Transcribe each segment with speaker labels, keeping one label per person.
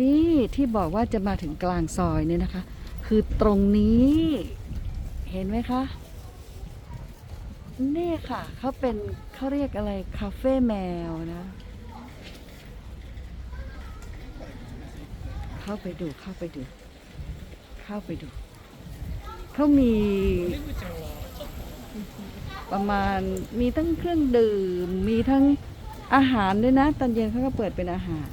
Speaker 1: นี่ที่บอกว่าจะมาถึงกลางซอยเนี่ยนะคะ คือตรงนี้ เห็นไหมคะนี่ค่ะเขาเป็นเขาเรียกอะไรคาเฟ่แมวนะ เข้าไปดูเข้าไปดู เข้าไปดูเขามีประมาณมีทั้งเครื่องดื่ม มีทั้งอาหารด้วยนะ ตอนเย็นเขาก็เปิดเป็นอาหาร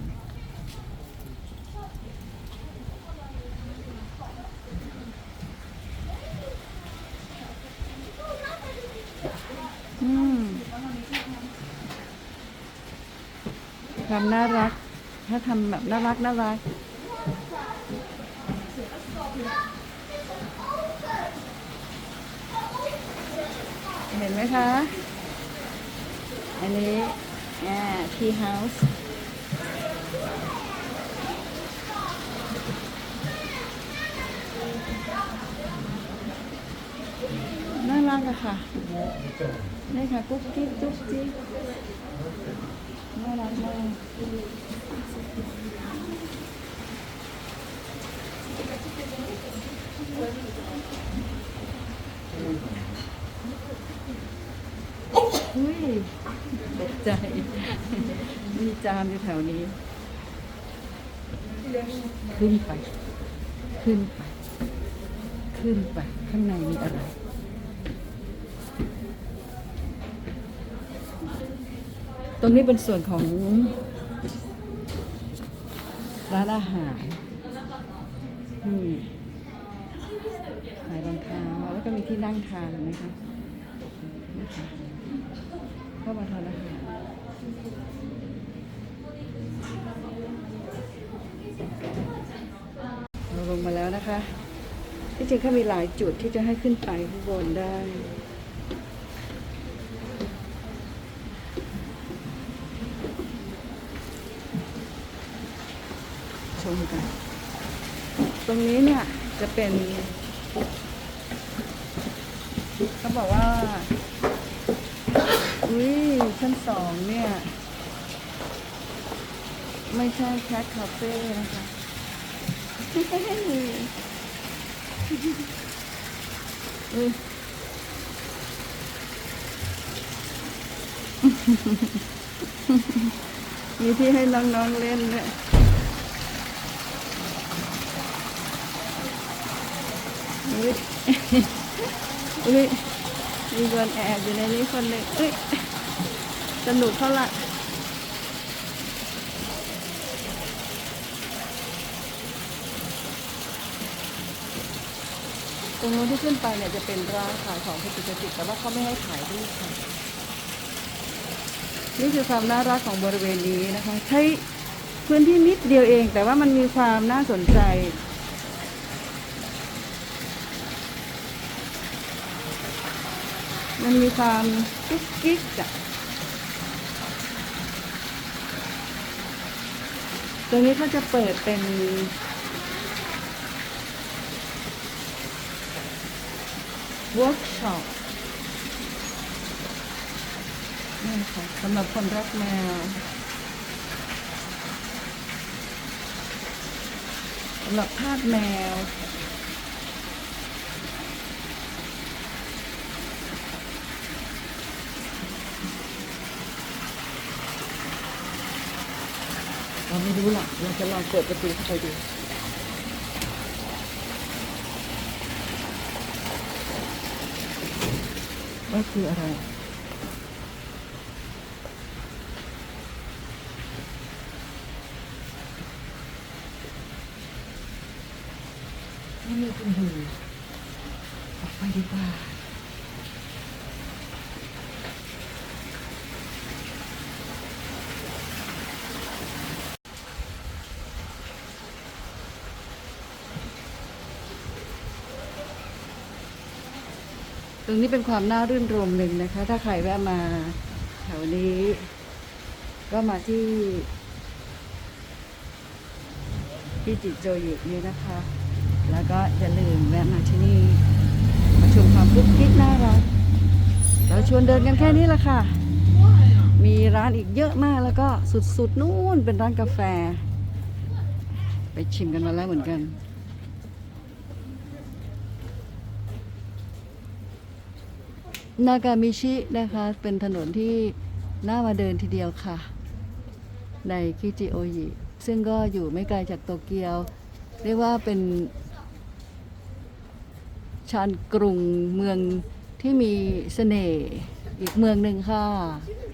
Speaker 1: อืม ความน่ารัก ถ้าทำแบบน่ารักน่ารักเห็นไหมคะ อันนี้อ่าทีเฮาส์น่ากอะค่ะนี่ค่ะกุ๊กกิ๊กจุ๊กจิ๊กน่ารักมากอุ้ยตกใจมีจานอยู่แถวนี้ ขึ้นไป ขึ้นไป ขึ้นไป ข้างในมีอะไร ตรงนี้เป็นส่วนของร้านอาหารขายรองเท้าแล้วก็มีที่นั่งทานนะคะนะคะเข้ามาทานอาหารเราลงมาแล้วนะคะ ที่จริงเขามีหลายจุดที่จะให้ขึ้นไปข้างบนได้ ชมกัน ตรงนี้เนี่ยจะเป็นเขาบอกว่า อุ้ยชั้นสองเนี่ย ไม่ใช่แคทคาเฟ่นะคะอุ้ยมีที่ให้น้องๆเล่นด้วย อุ้ยอุ้ยมีคนแอบอยู่ในนี้คนหนึ่งอุ้ยสนุกเท่าไหร่ตรงนู้นที่ขึ้นไปเนี่ยจะเป็นร้านขายของพิจิตรจิตแต่ว่าเขาไม่ให้ขายรูปค่ะ นี่คือความน่ารักของบริเวณนี้นะคะ ใช้พื้นที่นิดเดียวเอง แต่ว่ามันมีความน่าสนใจ มันมีความกุ๊กกิ๊กอะตรงนี้เขาจะเปิดเป็นเวิร์กช็อปนี่ค่ะสำหรับคนรักแมวสำหรับทาสแมว ไม่รู้หรอกเราจะลองเปิดประตูเข้าไปดูว่าคืออะไรไม่มีคนดูออกไปดีกว่า รงนี้เป็นความน่ารื่นรมหนึ่งนะคะ ถ้าใครแวะมาแถวนี้ ก็มาที่ที่จิโจยุนี่นะคะ แล้วก็อย่าลืมแวะมาที่นี่มาชมความกุ๊กกิ๊กน่ารักเราชวนเดินกันแค่นี้ละค่ะ มีร้านอีกเยอะมากแล้วก็สุดๆนู่นเป็นร้านกาแฟ ไปชิมกันมาแล้วเหมือนกัน นากามิชินะคะ เป็นถนนที่น่ามาเดินทีเดียวค่ะ ในคิจิโอยิซึ่งก็อยู่ไม่ไกลจากโตเกียว เรียกว่าเป็น ชานกรุงเมืองที่มีเสน่ห์อีกเมืองหนึ่งค่ะ「